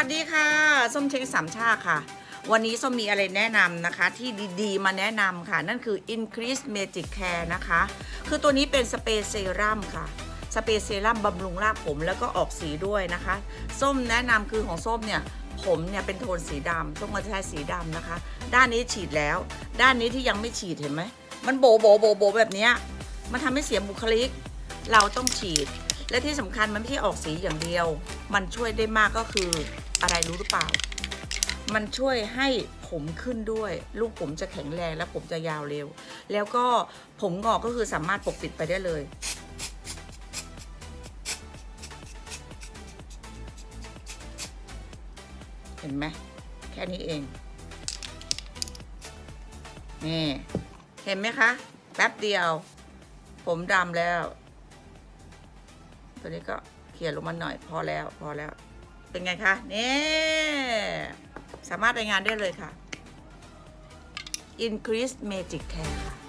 ัสดีค่ะ ส้มเช็คสามชาค่ะ วันนี้ส้มมีอะไรแนะนำนะคะ ที่ดีๆ มาแนะนำค่ะ นั่นคือ Increase Magic Care นะคะ คือตัวนี้เป็นสเปรย์เซรั่มค่ะสเปรย์เซรั่มบำรุงรากผมแล้วก็ออกสีด้วยนะคะ ส้มแนะนำคือของส้มเนี่ยผมเนี่ยเป็นโทนสีดำส้มก็จะใช้สีดำนะคะ ด้านนี้ฉีดแล้ว ด้านนี้ที่ยังไม่ฉีดเห็นไหมมันโบโบโบโบแบบนี้มันทำให้เสียบุคลิก เราต้องฉีด และที่สำคัญมันไม่ใช่ออกสีอย่างเดียว มันช่วยได้มากก็คืออะไรรู้หรือเปล่า มันช่วยให้ผมขึ้นด้วย ลูกผมจะแข็งแรงและผมจะยาวเร็ว แล้วก็ผมงอกก็คือสามารถปกปิดไปได้เลยเห็นไหมแค่นี้เอง นี่ เห็นไหมคะ แป๊บเดียว ผมดำแล้ว ตัวนี้ก็เขี่ยลงมาหน่อยพอแล้วพอแล้ว เป็นไงคะนี่สามารถไปงานได้เลยค่ะ Increase Magic Care ค่ะ